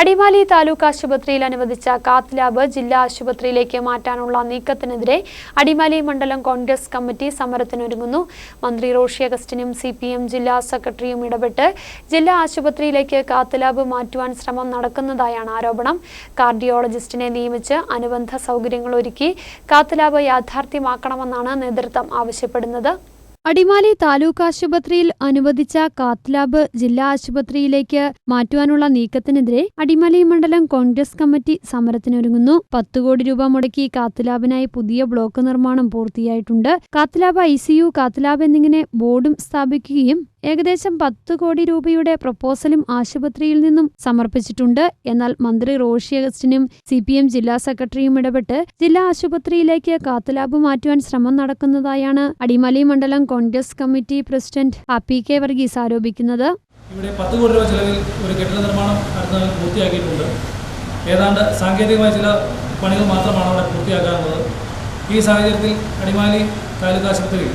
അടിമാലി താലൂക്ക് ആശുപത്രിയിൽ അനുവദിച്ച cath lab ജില്ലാ ആശുപത്രിയിലേക്ക് മാറ്റാനുള്ള നീക്കത്തിനെതിരെ അടിമാലി മണ്ഡലം കോൺഗ്രസ് കമ്മിറ്റി സമരത്തിനൊരുങ്ങുന്നു. മന്ത്രി റോഷി അഗസ്റ്റിനും സി ജില്ലാ സെക്രട്ടറിയും ഇടപെട്ട് ജില്ലാ ആശുപത്രിയിലേക്ക് കാത്ത് ലാബ് മാറ്റുവാൻ ശ്രമം നടക്കുന്നതായാണ് ആരോപണം. കാർഡിയോളജിസ്റ്റിനെ നിയമിച്ച് അനുബന്ധ സൗകര്യങ്ങൾ ഒരുക്കി കാത്ത് ലാബ് യാഥാർത്ഥ്യമാക്കണമെന്നാണ് നേതൃത്വം ആവശ്യപ്പെടുന്നത്. അടിമാലി താലൂക്ക് ആശുപത്രിയിൽ അനുവദിച്ച കാത്ലാബ് ജില്ലാ ആശുപത്രിയിലേക്ക് മാറ്റുവാനുള്ള നീക്കത്തിനെതിരെ അടിമാലി മണ്ഡലം കോൺഗ്രസ് കമ്മിറ്റി സമരത്തിനൊരുങ്ങുന്നു. പത്ത് കോടി രൂപ മുടക്കി കാത്ലാബിനായി പുതിയ ബ്ലോക്ക് നിർമ്മാണം പൂർത്തിയായിട്ടുണ്ട്. Cath lab I C U cath lab എന്നിങ്ങനെ ബോർഡും സ്ഥാപിക്കുകയും ഏകദേശം പത്ത് കോടി രൂപയുടെ പ്രപ്പോസലും ആശുപത്രിയിൽ നിന്നും സമർപ്പിച്ചിട്ടുണ്ട്. എന്നാൽ മന്ത്രി റോഷി അഗസ്റ്റിനും സി പി എം ജില്ലാ സെക്രട്ടറിയും ഇടപെട്ട് ജില്ലാ ആശുപത്രിയിലേക്ക് കാത്തുലാബ് മാറ്റുവാൻ ശ്രമം നടക്കുന്നതായാണ് അടിമാലി മണ്ഡലം Congress committee president Appi K Varghese ആരോപിക്കുന്നത്. ഇവിടെ പത്ത് കോടി രൂപ ചെലവിൽ ഒരു കെട്ടിട നിർമ്മാണം അടുത്ത പൂർത്തിയാക്കിയിട്ടുണ്ട്. ഏതാണ്ട് സാങ്കേതികമായ ചില പണികൾ മാത്രമാണ് അവിടെ പൂർത്തിയാക്കാറുള്ളത്. ഈ സാഹചര്യത്തിൽ അടിമാലി താലൂക്ക് ആശുപത്രിയിൽ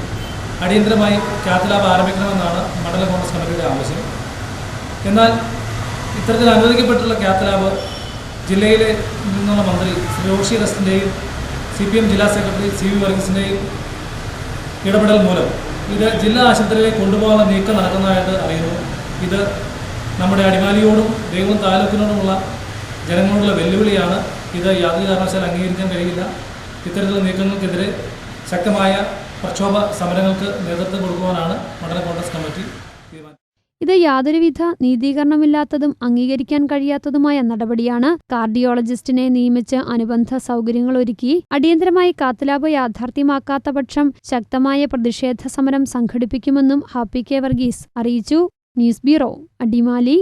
അടിയന്തരമായി കാത്ത് ലാബ് ആരംഭിക്കണമെന്നാണ് മണ്ഡലം കോൺഗ്രസ് കമ്മിറ്റിയുടെ ആവശ്യം. എന്നാൽ ഇത്തരത്തിൽ അനുവദിക്കപ്പെട്ടുള്ള ലാബ് ജില്ലയിലെ നിന്നുള്ള മന്ത്രി ശ്രീ റോഷി അഗസ്റ്റിന്റെയും സി പി എം ജില്ലാ സെക്രട്ടറി സി വി വർഗീസിന്റെയും ഇടപെടൽ മൂലം ഇത് ജില്ലാ ആശുപത്രിയിലേക്ക് കൊണ്ടുപോകാനുള്ള നീക്കം നടക്കുന്നതായിട്ട് അറിയുന്നു. ഇത് നമ്മുടെ അടിമാലിയോടും ദൈവം താലൂക്കിനോടുമുള്ള ജനങ്ങളോടുള്ള വെല്ലുവിളിയാണ്. ഇത് യാതൊരു കാരണവശാലും അംഗീകരിക്കാൻ കഴിയില്ല. ഇത്തരത്തിലുള്ള നീക്കങ്ങൾക്കെതിരെ ശക്തമായ പ്രക്ഷോഭ സമരങ്ങൾക്ക് നേതൃത്വം കൊടുക്കുവാനാണ് മണ്ഡല കോൺഗ്രസ് യാതൊരുവിധ നീതീകരണമില്ലാത്തതും അംഗീകരിക്കാൻ കഴിയാത്തതുമായ നടപടിയാണ് കാർഡിയോളജിസ്റ്റിനെ നിയമിച്ച് അനുബന്ധ സൗകര്യങ്ങൾ ഒരുക്കി അടിയന്തരമായി കാത്തലാബ് യാഥാർത്ഥ്യമാക്കാത്ത പക്ഷം ശക്തമായ പ്രതിഷേധ സമരം സംഘടിപ്പിക്കുമെന്നും ഹാപ്പി കെ വർഗീസ് അറിയിച്ചു. News bureau Adimali.